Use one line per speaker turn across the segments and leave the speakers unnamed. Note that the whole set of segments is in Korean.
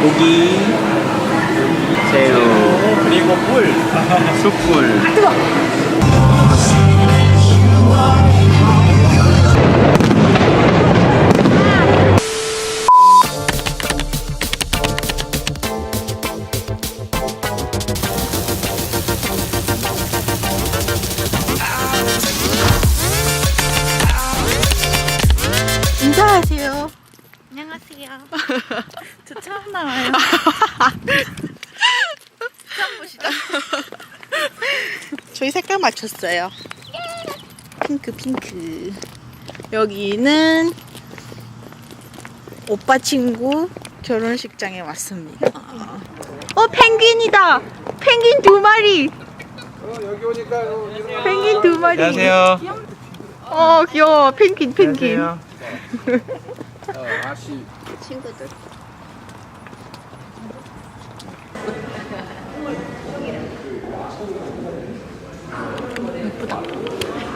고기, 새우,
그리고 물.
숯불.
인사하
안녕하세요.
저 처음 나와요.
처음 보시죠?
저희 색깔 맞췄어요. 핑크 핑크. 여기는 오빠 친구 결혼식장에 왔습니다. 어 펭귄이다. 펭귄 두 마리. 펭귄 두 마리.
안녕하세요.
어 귀여워. 펭귄 펭귄.
친구들.
빵빵빵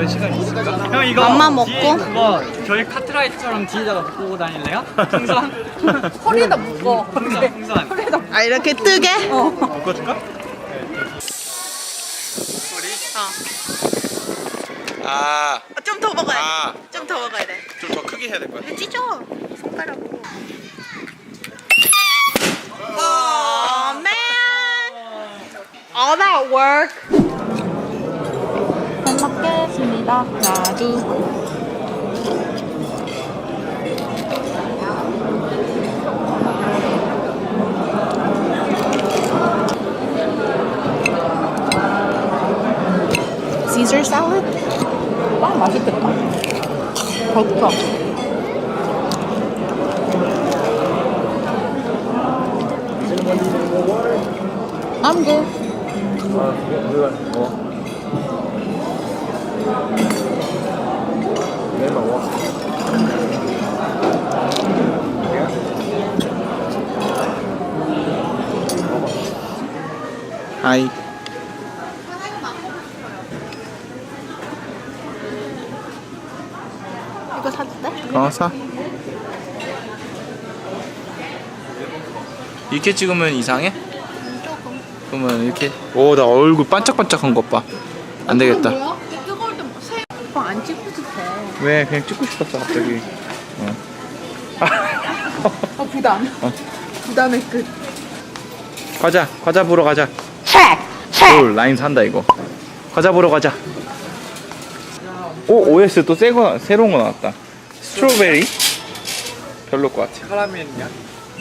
그런 시간이 있을까?
형 이거
맘마 먹고?
뒤에 그거 저희 카트라이트처럼 뒤에다가 묶고 다닐래요? 풍선?
허리에다 묶어.
풍선 풍선.
아 이렇게 뜨게? 어.
묶어줄까?
아,
좀 더 먹어야
아,
돼. 좀더 먹어야 돼.
좀 더 크게 해야 될것 같아.
찢어 손가락으로. Oh man! All that work.
잘 먹겠습니다.
나도. Caesar salad? 빵 맛있겠다. 버터. I'm good.
하이.
이거 사도 돼?
어, 사. 이렇게 찍으면 이상해? 그러면 이렇게. 오, 나 얼굴 반짝반짝한 것 봐. 안 되겠다.
뭐야? 뜨거울 때 새. 오빠 안 찍어도 돼.
왜? 그냥 찍고 싶었어, 갑자기. 어.
어 부담.
어.
부담의 끝.
과자, 과자 보러 가자. 오, 라인 산다 이거. 과자 보러 가자. 오, OS 또 새거 새로운 거 나왔다. 스트로베리. 별로 것 같아.
카라멜이야?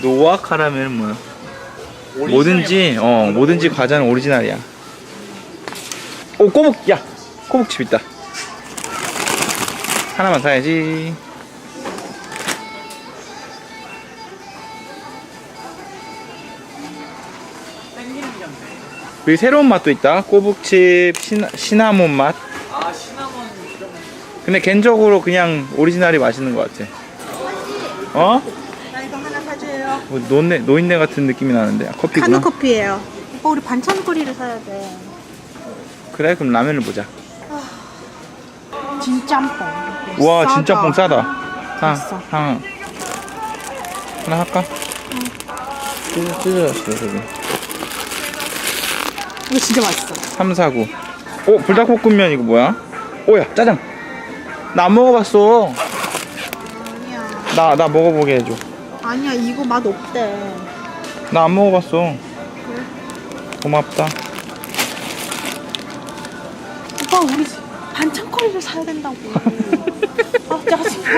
노아 카라멜은 뭐야? 뭐든지 어 뭐든지 과자는 오리지널이야. 오 꼬북 야 꼬북칩 있다. 하나만 사야지. 여기 새로운 맛도 있다. 꼬북칩 시나, 시나 몬 맛.
아 시나몬
근데 개인적으로 그냥 오리지널이 맛있는 것 같아. 어?
나 이거 하나 사줘요.
뭐 노인네, 노인네 같은 느낌이 나는데 아, 커피구나.
카누 커피예요. 오빠 우리 반찬거리를 사야 돼.
그래 그럼 라면을 보자.
진짬뽕.
와
싸다.
진짜 뽕 싸다. 하,
비싸.
하. 하나 할까? 찢어, 찢어졌어 저기.
이거 진짜 맛있어.
3, 4, 9. 오, 불닭볶음면 이거 뭐야? 오야, 짜장. 나 안 먹어봤어.
아니야.
나, 나 먹어보게 해줘.
아니야, 이거 맛 없대.
나 안 먹어봤어. 고맙다.
오빠, 우리 반찬거리를 사야 된다고. 아, 짜증나.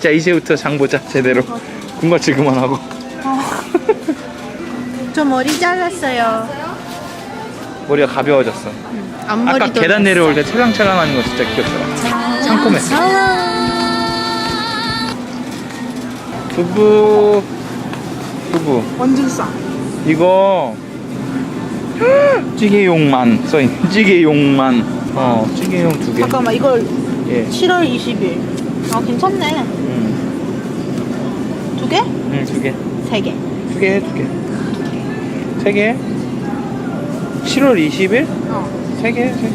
자, 이제부터 장 보자, 제대로. 군것질 그만하고.
저 머리 잘랐어요.
머리가 가벼워졌어.
앞머리도.
아까 계단 내려올 때 찰랑찰랑 하는 거 진짜 귀엽더라. 상콤해. 두부. 두부.
완전 싸.
이거 찌개용만 써있 찌개용만 어 찌개용 두 개
잠깐만, 이걸
예
7월 20일. 아, 괜찮네.
음,
두 개?
음, 두 개.
세 개.
두 개, 두 개. 세 개? 7월 20일?
어.
세 개, 세 개.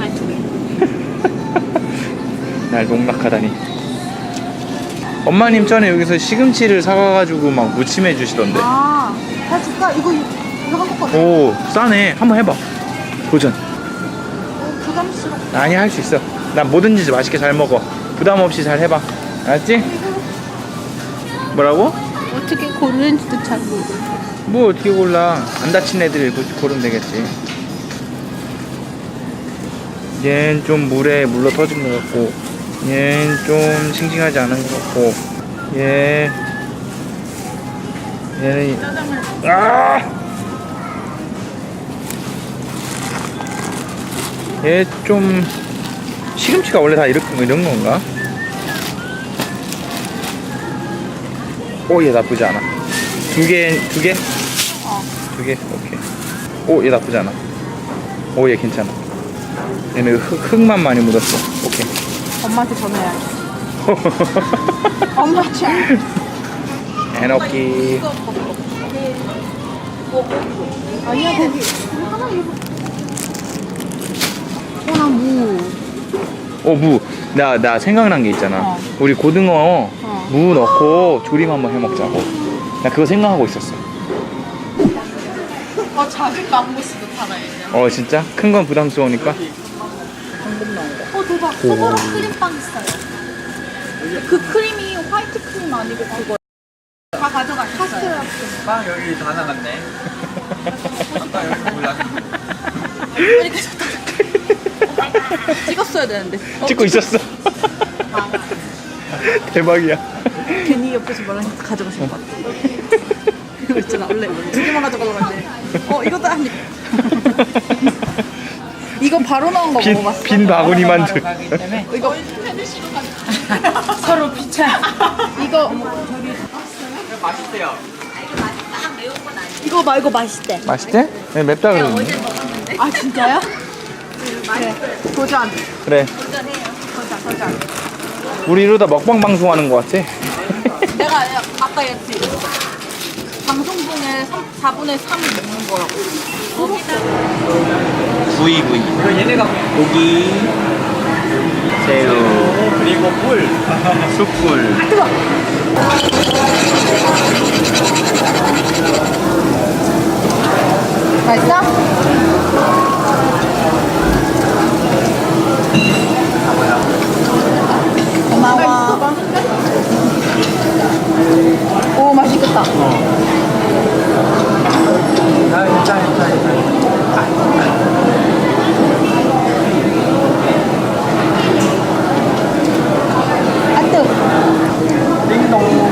아니, 두 개.
날 농락하다니. 엄마님 전에 여기서 시금치를 사가가지고 막 무침해 주시던데.
아, 해줄까? 이거, 이거 한국 거네.
오, 싸네. 한번 해봐. 도전.
어, 부담스럽다.
아니, 할 수 있어. 난 뭐든지 맛있게 잘 먹어. 부담 없이 잘 해봐. 알았지? 뭐라고?
어떻게 고르는지도 잘 모르고.
뭐 어떻게 골라? 안 다친 애들 고- 고르면 되겠지. 얘는 좀 물에 물러 터진 것 같고, 얘는 좀 싱싱하지 않은 것 같고, 얘, 얘는 아! 얘 좀 시금치가 원래 다 이렇게 이런 건가? 오, 얘 나쁘지 않아. 두 개, 두 개?
어.
두 개? 오케이. 오, 얘 나쁘지 않아. 오, 얘 괜찮아. 얘는 흙, 흙만 많이 묻었어. 오케이.
엄마한테 전화해야지. 엄마 참.
에너키.
아니야, 거기. 하나 입어. 어, 나 무.
오, 무. 나, 나 생각난 게 있잖아.
어.
우리 고등어
어.
무 넣고 조림 한번 해 먹자고. 나 그거 생각하고 있었어.
어, 작은 망고스도 팔아야 돼.
어, 진짜? 큰 건 부담스러우니까?
어, 대박. 소보로 크림빵 있어요. 그 크림이 화이트 크림 아니고 그거. 다 가져갔어요.
빵 여기 다 나갔네. 여기
좋다. 찍었어야 되는데. 어,
찍고 있었어. 대박이야.
괜히 옆에서 뭐라니까 가져가신 것 같아. 이거 있잖아, 원래 두 개만 가져가려고 했는데. 어, 이것도. 이거 바로 나온 거
빈,
먹어봤어?
빈 바구니 만두.
가기 때문에
이거 서로 비차. 이거
이거 맛있대요.
이거 말고 맛있대.
맛있대? 네, 맵다 그러는데.
아 진짜요? 그래. 도전.
그래.
도전, 도전.
우리 이러다 먹방 방송하는 것 같아.
내가 아까 얘기 방송 중에 3, 4분의 3을 먹는 거라고.
구이 구이.
얘네가
고기, 새우,
그리고 꿀.
숯불.
뜨거. 맛있어? 고마워. 오 맛있겠다.
아, 괜찮아, 괜찮아, 괜찮아.
아 뜨.
띵동.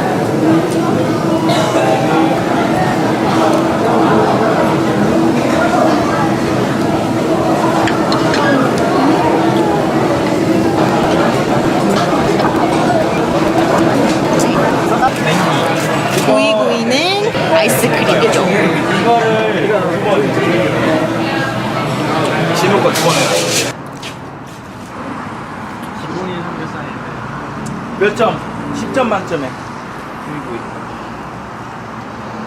구이구이는 아이스크림이죠.
이거를
번에.
기본이 삼겹살인데.
몇 점? 10점 만점에. 구이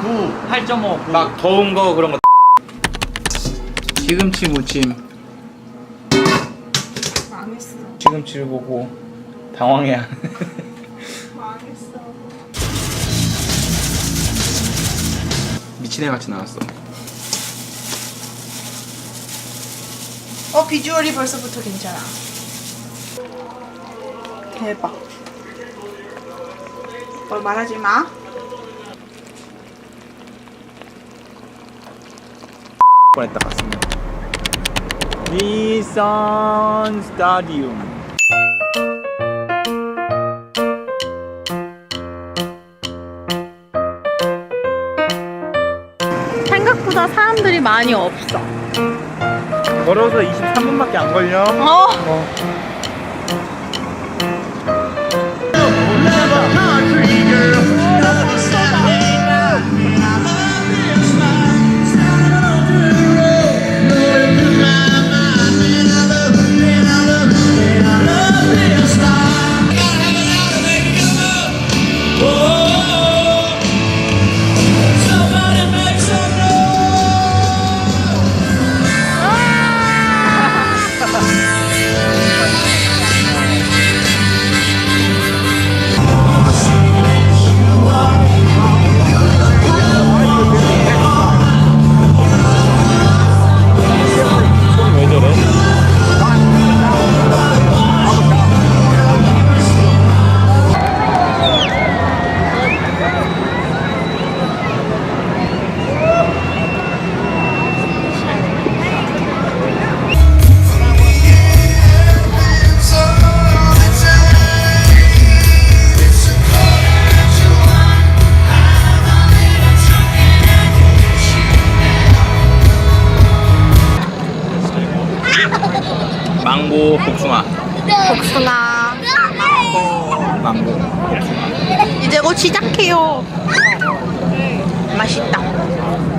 9, 8.5.
구이. 막 더운 거 그런 거. 시금치 무침.
망했어.
시금치를 보고 당황해야.
망했어.
미친 애 같이 나왔어.
어 비주얼이 벌써부터 괜찮아. 대박. 뭘 말하지 마.
뻔했다 갔습니다. 니산 스타디움.
생각보다 사람들이 많이 없어.
걸어서 23분밖에 안 걸려.
어.
왜
맛있다.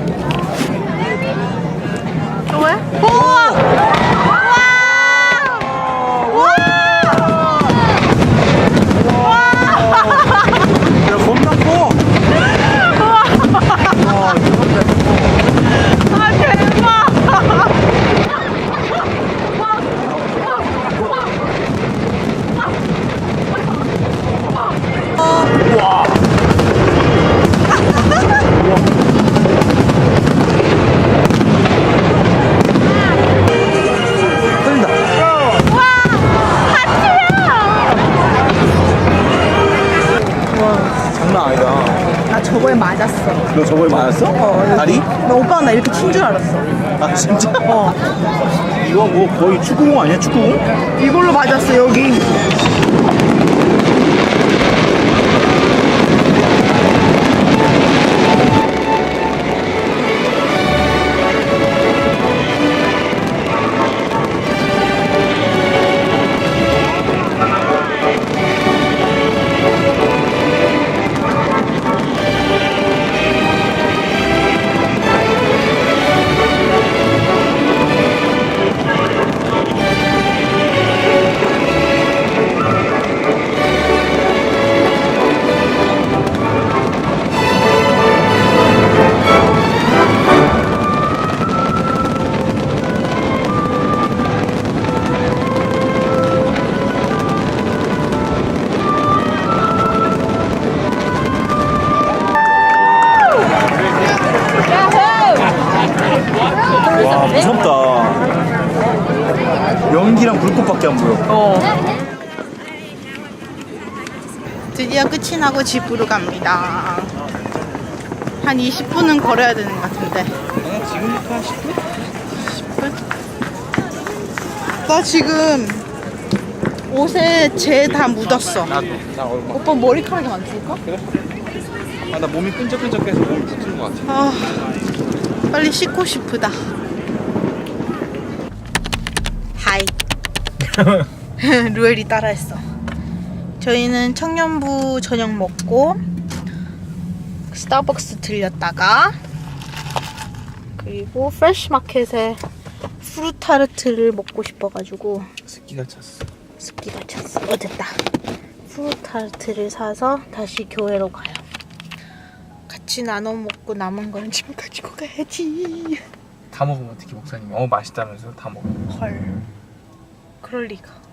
너 저거에 맞았어? 다리?
나 오빠가 나 이렇게 친 줄 알았어.
아 진짜? 어. 이거 뭐 거의 축구공 아니야 축구공?
이걸로 맞았어 여기. 드디어 끝이 나고 집으로 갑니다. 한 20분은 걸어야 되는 것 같은데.
지금부터 한 10분?
10분? 나 지금 옷에 재 다 묻었어.
나도. 나 얼마?
오빠 머리카락이 안 줄까?
아, 나 몸이 끈적끈적해서 몸이 붙은 것 같아.
아, 빨리 씻고 싶다. 하이. 루엘이 따라했어. 저희는 청년부 저녁 먹고 스타벅스 들렸다가 그리고 프레시마켓에 프루타르트를 먹고 싶어가지고
습기가 찼어.
습기가 찼어. 어 됐다. 프루타르트를 사서 다시 교회로 가요. 같이 나눠 먹고 남은 거는 집에 가지고 가야지.
다 먹으면 어떻게 목사님이? 어 맛있다면서 다 먹어.
헐. 그럴 리가.